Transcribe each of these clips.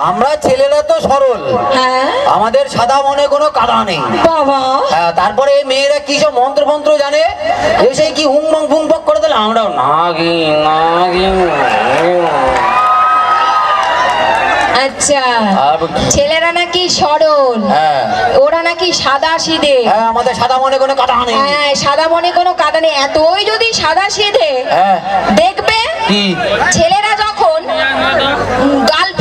আমরা ছেলেরা তো সরল। হ্যাঁ। আমাদের সাদা মনে কোনো কাদা নেই। হ্যাঁ, তারপরে এই মেয়েরা কি সব মন্ত্র মন্ত্র জানে এসে কি হুম বং ফুং বক করে দিলে? আমরাও নাগি নাগি আচ্ছা। ছেলেরা নাকি সরল। হ্যাঁ। ওরা নাকি সাদা সিধে। আমাদের সাদা মনে কোনো কাদা নেই। হ্যাঁ সাদা মনে কোনো কাদা নেই। এতই যদি সাদা সিধে দেখবে ছেলেরা যখন গার্লফ্রেন্ড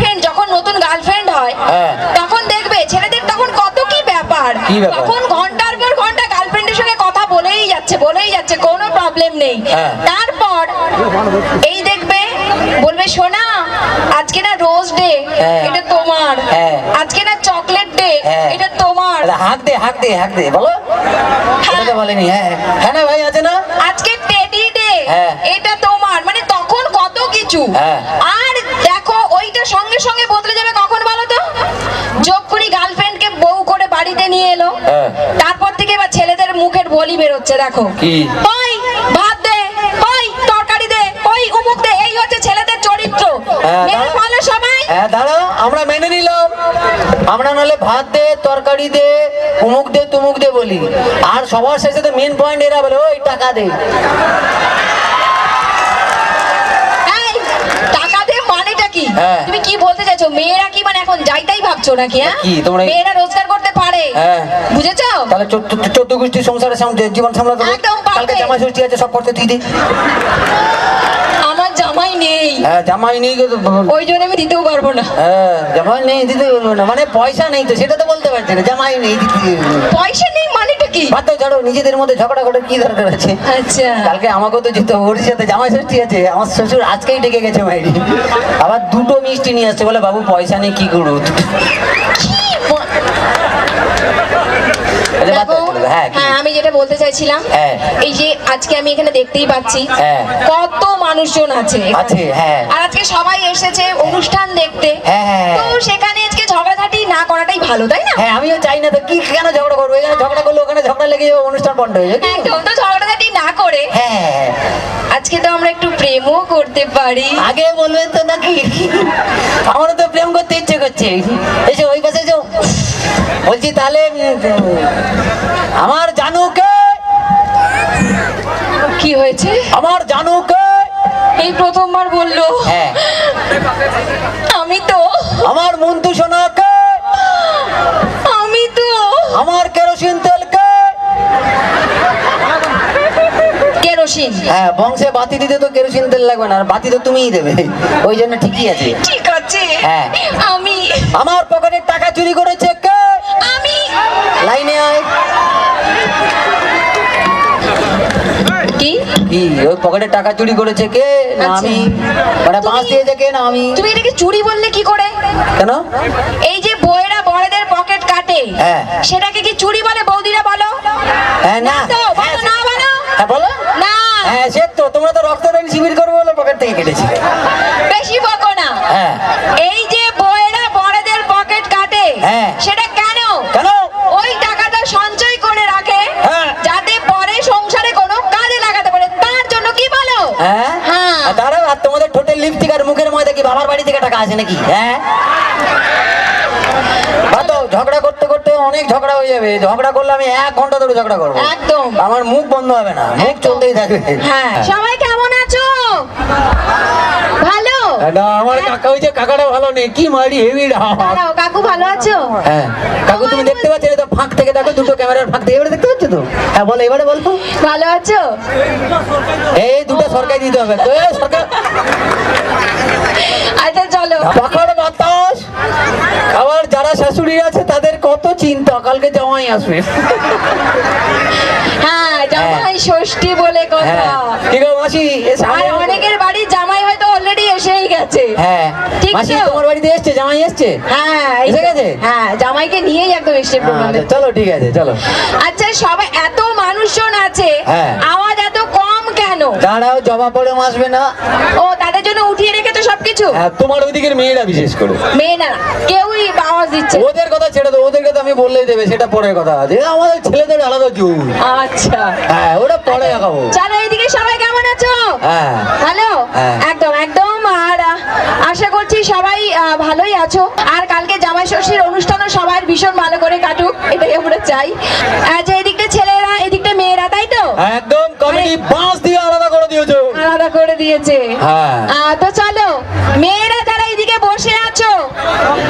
যখন গার্লফ্রেন্ড হয় হ্যাঁ। তখন দেখবে ছেলেদের তখন কত কি ব্যাপার তখন ঘণ্টার পর ঘণ্টা গার্লফ্রেন্ডের সঙ্গে কথা বলেই যাচ্ছে বলেই যাচ্ছে কোনো প্রবলেম নেই হ্যাঁ। তারপর এই দেখবে বলবে শোনা আজকে না রোজ ডে হ্যাঁ। এটা তোমার। আজকে না চকলেট ডে। এটা তোমার হাঁক দে হাঁক দে হাঁক দে বলো বলেনি হ্যাঁ হ্যাঁ না ভাই আছে না আজকে টেডি ডে। এটা তোমার মানে তখন কত কিছু হ্যাঁ। আর সঙ্গে সঙ্গে বদলে যাবে কখন বলো তো? যখনই গার্লফ্রেন্ডকে বউ করে বাড়িতে নিয়ে এলো। হ্যাঁ। তারপর থেকে এবার ছেলেদের মুখের বলি বেরোচ্ছে দেখো? ওই ভাত দে ওই তরকারি দে ওই উমুক দে এই হচ্ছে ছেলেদের চরিত্র। হ্যাঁ, মেনে। ফলে সবাই। হ্যাঁ দাঁড়াও আমরা মেনে নিলাম। আমরা নাহলে ভাত দে তরকারি দে উমুক দে তুমুক দে বলি। আর সবার শেষে তো মেন পয়েন্ট এরা বলে ওই টাকা দে এই, টাকা দে মানেটা কি হ্যাঁ। তুমি কি বলতে চাইছো? মেয়েরা কি মানে এখন যাইতাই ভাবছ নাকি হ্যাঁ? কি, তোমরা মেয়েরা রোজগার করতে পারে। হ্যাঁ। বুঝেছ? তাহলে চোদ্দ চোদ্দ গোষ্ঠী সংসারে জীবন সামলাতে একদম কালকে জামাই ষষ্ঠী আছে সব করতে তুই দে। আমার জামাই নেই। হ্যাঁ জামাই নেই ওই জন্য আমি দিতেও পারব না। হ্যাঁ জামাই নেই দিতে বলব না। মানে পয়সা নেই তো সেটা তো বলতে পারছি না। জামাই নেই দিতে পয়সা নেই মানেটা কি? বাদ দাও, ছাড়ো নিজেদের মধ্যে ঝগড়া করে কি দরকার আছে? আচ্ছা। কালকে আমাকেও তো যেতে ওর সাথে জামাই ষষ্ঠী আছে আমার শ্বশুর আজকেই ডেকে গেছে মাইরি। আবার দুটো মিষ্টি নিয়ে আসছে বলে বাবু পয়সা নেই কি করব? হ্যাঁ হ্যাঁ আমি যেটা বলতে চাইছিলাম হ্যাঁ। এই যে আজকে আমি এখানে দেখতেই পাচ্ছি হ্যাঁ। কত মানুষজন আছে হ্যাঁ। আর আজকে সবাই এসেছে অনুষ্ঠান দেখতে। তো সেখানে ঝগড়াঝাটি না করাটাই ভালো তাই না? হ্যাঁ আমিও চাই না তো কি কেন ঝগড়া করব? এখানে ঝগড়া করলে ওখানে ঝগড়া লেগে অনুষ্ঠান বন্ধ হয়ে যাবে একদম তো ঝগড়াঝাটি না করে হ্যাঁ হ্যাঁ, হ্যাঁ। আজকে তো আমরা একটু প্রেমও করতে পারি। আগে বলবেন তো নাকি? আমারও তো প্রেম করতে ইচ্ছে করছে। এসে ওই পাশে যাও বলছি তাহলে আমার জানুকে কি হয়েছে? আমার জানুকে এই প্রথমবার বলল। হ্যাঁ। আমি তো আমার মন্তু সোনাকে। আমি তো আমার কেরোসিন তেলকে। কেরোসিন। হ্যাঁ বংশে বাতি দিতে তো কেরোসিন তেল লাগবে না আর বাতি তো তুমিই দেবে। ওই জন্য ঠিকই আছে। ঠিক আছে। হ্যাঁ। আমি আমার পকেটের টাকা চুরি করেছে কে আমি লাইনে আয় কি? ওই টাকা চুরি করেছে কে? না আচ্ছা। আমি। মানে বাঁশ দিয়ে দিয়েছে কে? না আমি। তুমি এটাকে চুরি বললে কি করে? কেন? এই যে বইয়েরা বড়দের পকেট কাটে হ্যাঁ। সেটাকে কি চুরি বলে বৌদিরা বলো? হ্যাঁ না। তো হ্যাঁ, বলো না বলো। হ্যাঁ না। হ্যাঁ সে তো তোমরা তো রক্ত শিবির করব বলে পকেট থেকে কেটেছি বেশি বকো না হ্যাঁ এই যে বইয়েরা বড়দের পকেট কাটে হ্যাঁ। সেটা কেন কেন ওই টাকাটা সঞ্চয় করে রাখে হ্যাঁ। যাতে পরে সংসারে কোনো কাজে লাগাতে পারে তার জন্য কি বলো হ্যাঁ? হ্যাঁ। দাঁড়াও আর তোমাদের ঠোঁটের লিপস্টিক আর মুখের মধ্যে কি বাবার বাড়ি থেকে টাকা আছে নাকি? হ্যাঁ? বাদ ঝগড়া করতে করতে অনেক ঝগড়া হয়ে যাবে। ঝগড়া করলে আমি এক ঘণ্টা ধরে ঝগড়া করব। একদম। আমার মুখ বন্ধ হবে না মুখ চলতেই থাকবে। হ্যাঁ। সবাই কেমন আছো? না আমার কাকা হয়েছে কাকাটা ভালো নেই। কি মারি হেভি দাঁড়াও কাকু ভালো আছো? হ্যাঁ কাকু তুমি দেখতে পাচ্ছ না ফাঁক থেকে দেখো দুটো ক্যামেরার ফাঁক থেকে। এবারে দেখতে পাচ্ছ তো? হ্যাঁ বলো এবারে বলব ভালো আছো? এই দুটো সরকার দিতে হবে। তো সরকার আচ্ছা চলো। পাখার বাতাস। আবার যারা শাশুড়ি আছে তাদের কত চিন্তা কালকে জামাই আসবে। হ্যাঁ জামাই ষষ্ঠী বলে কথা। হ্যাঁ। ঠিক আছে মাসি অনেকের বাড়ি এসেই হ্যাঁ। মাসি তোমার বাড়িতে এসছে? জামাই এসছে? হ্যাঁ এসে গেছে? হ্যাঁ জামাইকে নিয়েই একদম এসছে প্রোগ্রামে। আচ্ছা, চলো ঠিক আছে চলো। আচ্ছা সবাই এত মানুষজন আছে। হ্যাঁ। আওয়াজ এত কম কেন? দাঁড়াও জবা পড়ে আসবে না। ও তাদের জন্য উঠিয়ে রেখেছো সবকিছু? হ্যাঁ, তোমার ওইদিকের মেয়েরা বিশেষ করে। মেয়ে কেউই আওয়াজ দিচ্ছে ওদের কথা ছেড়ে দাও ওদের কথা আমি বললেই দেবে সেটা পরের কথা। আছে আমাদের ছেলেদের আলাদা জোর। আচ্ছা। হ্যাঁ ওটা পরে দেখাবো। চলো এইদিকে সবাই কেমন আছো? হ্যাঁ। ভালো? হ্যাঁ। একদম একদম আর আহ, আশা করছি সবাই আহ, ভালোই আছো? আর কালকে জামাই ষষ্ঠীর অনুষ্ঠানও সবার ভীষণ ভালো করে কাটুক এটাই আমরা চাই। আর যে এদিকটা ছেলেরা এদিকটা মেয়েরা তাই তো? একদম কমিটি বাস দিয়ে আলাদা করে দিয়েছ। আলাদা করে দিয়েছে। হ্যাঁ। তো চলো মেয়েরা যারা এদিকে বসে আছো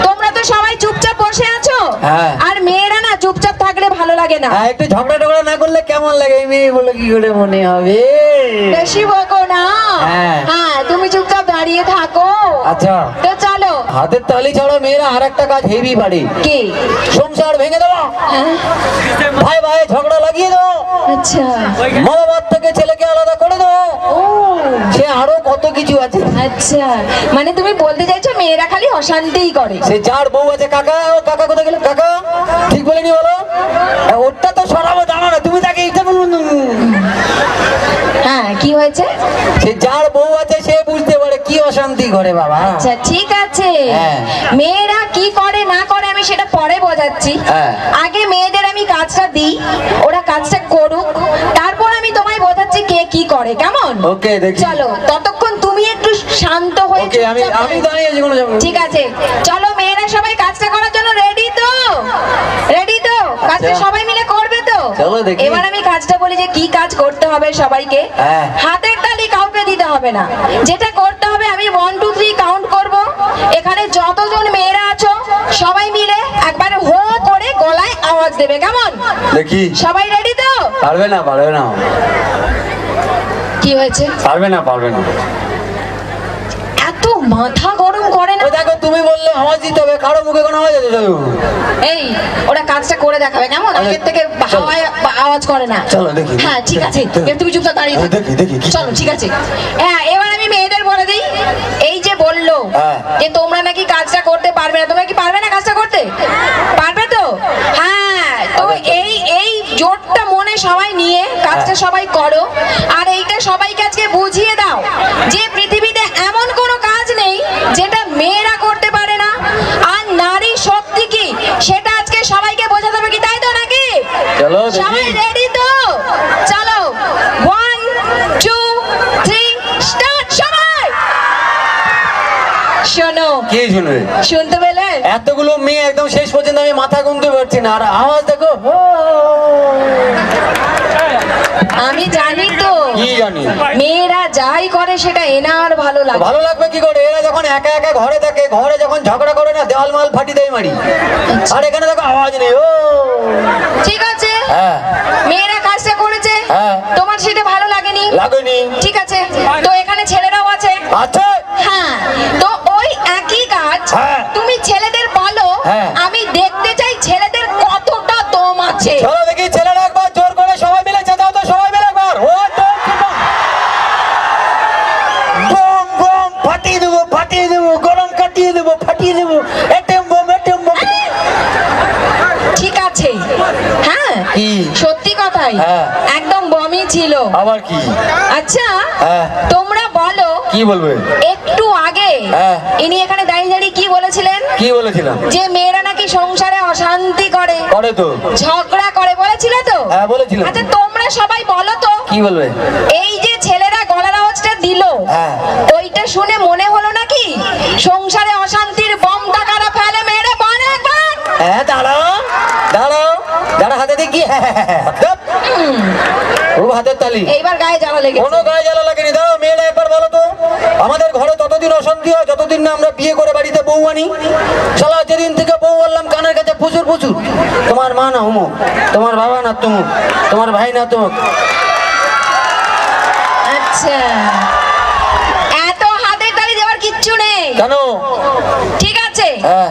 তোমরা তো সবাই চুপচাপ বসে আছো? হ্যাঁ। আর মেয়েরা না চুপচাপ থাকলে ভালো লাগে না। হ্যাঁ, একটু ঝগড়া টগড়া না করলে কেমন লাগে? এই মেয়ে বলে কি করে মনে হবে? বেশি বকো না। হ্যাঁ। হ্যাঁ তুমি চুপচাপ দাঁড়িয়ে থাকো। আচ্ছা। তো চলো। হাতের তালি ছাড়া মেয়েরা আর একটা কাজ হেভি পারে। কি? সংসার ভেঙে দেবো। হ্যাঁ? ভাই ভাই ঝগড়া লাগিয়ে দেবো। আচ্ছা। মা বাবার থেকে ছেলেকে আলাদা করে দেবো। সে আরও কত কিছু আছে। আচ্ছা। মানে তুমি বলতে চাইছো মেয়েরা খালি অশান্তিই করে। সে যার বউ আছে কাকা ও কাকা কোথায় গেল? কাকা? ঠিক বলিনি বলো আহ, ওটা তো সরাবো জানো না তুমি তাকে এইটা বলুন হয়েছে সে যার বউ আছে সে বুঝতে পারে কি অশান্তি করে বাবা। আচ্ছা ঠিক আছে। হ্যাঁ। মেয়েরা কি করে না করে আমি সেটা পরে বোঝাচ্ছি। হ্যাঁ। আগে মেয়েদের আমি কাজটা দিই ওরা কাজটা করুক। তারপর আমি তোমায় বোঝাচ্ছি কে কি করে কেমন? ওকে দেখি। চলো ততক্ষণ তুমি একটু শান্ত হয়ে ওকে আমি আমি দাঁড়িয়ে আছি ঠিক আছে। চলো মেয়েরা সবাই কাজটা করার জন্য রেডি তো? রেডি তো? কাজটা আচ্ছা। সবাই মিলে চলো দেখি। এবার আমি কাজটা বলি যে কি কাজ করতে হবে সবাইকে। হ্যাঁ। হাতের তালি কাউকে দিতে হবে না। যেটা করতে হবে আমি ওয়ান টু থ্রি কাউন্ট করব। এখানে যতজন মেয়েরা আছো সবাই মিলে একবার হো করে গলায় আওয়াজ দেবে। কেমন? দেখি। সবাই রেডি তো? পারবে না পারবে না। কি হয়েছে? পারবে না পারবে না। এত মাথা গরম করে না দেখো তুমি বললে আওয়াজ দিতে হবে কারও মুখে কোনো আওয়াজ আছে এই ওরা কাজটা করে দেখাবে কেমন আগের থেকে হাওয়ায় আওয়াজ করে না চলো, দেখি। হ্যাঁ ঠিক আছে এবার তুমি চুপচাপ দাঁড়িয়ে থাকো। দেখি, দেখি, চলো ঠিক আছে হ্যাঁ এবার আমি মেয়েদের বলে দিই এই যে বলল হ্যাঁ। যে তোমরা নাকি কাজটা করতে পারবে না তোমরা কি পারবে না কাজটা করতে পারবে তো হ্যাঁ তো আচ্ছা। এই এই জোরটা মনে সবাই নিয়ে কাজটা হ্যাঁ। সবাই করো আর এইটা সবাইকে আজকে বুঝিয়ে দাও যে পৃথিবীতে এমন কোনো কাজ নেই যেটা মেয়েরা করতে পারে না আর নারী শক্তি কি সেটা আজকে সবাইকে বোঝাতে হবে কি তাই তো নাকি চলো সবাই রেডি তো? চলো ওয়ান টু থ্রি স্টার্ট সবাই! শোনো কি শুনবে? শুনতে পেলে? এতগুলো মেয়ে একদম শেষ পর্যন্ত আমি মাথা গুনতে পারছি না। আর আওয়াজ দেখো আমি জানি তো। কি জানি? মেয়েরা যাই করে সেটা এনার ভালো লাগে। ভালো লাগবে কি করে? এরা যখন একা একা ঘরে থাকে ঘরে যখন ঝগড়া করে না দেওয়াল মাল ফাটি দেয় মারি। আর এখানে দেখো আওয়াজ নেই ও! ঠিক আছে মেয়েরা কাজটা করেছে? হ্যাঁ। তোমার সেটা ভালো লাগেনি? লাগেনি। ঠিক আছে। তো এখানে ছেলেরাও আছে? আচ্ছা হ্যাঁ। তো ওই একই কাজ হ্যাঁ। তুমি ছেলেদের বলো হ্যাঁ। আমি দেখতে চাই ছেলেদের কতটা দম আছে। চলো দেখি ছেলেরা একবার জোর করে সবাই মিলে চেঁচাও তো সবাই মিলে একবার। ও বম বম ফাটিয়ে দেবো ফাটিয়ে দেবো গরম কাটিয়ে দেবো ফাটিয়ে দেবো এটেম বম এটেম বম ঠিক আছে হ্যাঁ কি? সত্যি কথাই হ্যাঁ। একদম বমই ছিল। আবার কি? আচ্ছা হ্যাঁ। তোমরা বলো। কি বলবে? একটু আগে হ্যাঁ। ইনি এখানে দাঁড়িয়ে দাঁড়িয়ে কি বলেছিলেন? কি বলেছিলাম? যে মেয়েরা নাকি সংসারে অশান্তি করে। করে তো। ঝগড়া করে বলেছিল তো? হ্যাঁ বলেছিলাম। আচ্ছা তোমরা সবাই বলো তো। কি বলবে? এই যে ছেলেরা গলার আওয়াজটা দিল হ্যাঁ। ওইটা শুনে মনে হলো নাকি? সংসারে অশান্তির বমটা কারা ফেলে মেরে বলে একবার। হ্যাঁ দাঁড়াও দাঁড়াও দাঁড়া হাতে দেখি হ্যাঁ হ্যাঁ, হ্যাঁ, হ্যাঁ। খুব হাতের তালি এইবার গায়ে জ্বালা লেগেছে কোনো গায়ে জ্বালা লাগেনি দাও মেয়েরা একবার বলো তো আমাদের ঘরে ততদিন অশান্তি হয় যতদিন না আমরা বিয়ে করে বাড়িতে বউ আনি শালা যেদিন থেকে বউ বললাম কানের কাছে প্রচুর প্রচুর তোমার মা না হুমুক তোমার বাবা না তুমুক তোমার ভাই না তুমুক আচ্ছা এত হাতের তালি দেওয়ার কিচ্ছু নেই কেন ঠিক আছে হ্যাঁ।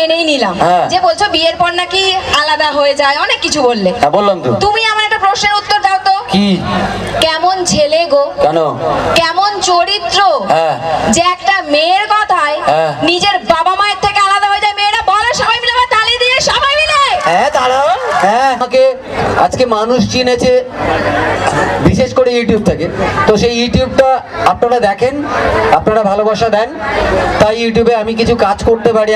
মেনেই নিলাম। হ্যাঁ। যে বলছো বিয়ের পর নাকি আলাদা হয়ে যায় অনেক কিছু বললে। হ্যাঁ বললাম তো। তুমি আমার একটা প্রশ্নের উত্তর দাও তো। কি? কেমন ছেলে গো? কেন? কেমন চরিত্র? হ্যাঁ। যে একটা মেয়ের কথায়। নিজের বাবা মায়ের থেকে আলাদা হয়ে যায় মেয়েরা বলে সবাই মিলে তালি দিয়ে সবাই মিলে। হ্যাঁ দাঁড়াও। হ্যাঁ আমাকে আজকে মানুষ চিনেছে বিশেষ করে ইউটিউব থেকে। তো সেই ইউটিউবটা আপনারা দেখেন আপনারা ভালোবাসা দেন। তাই ইউটিউবে আমি কিছু কাজ করতে পারি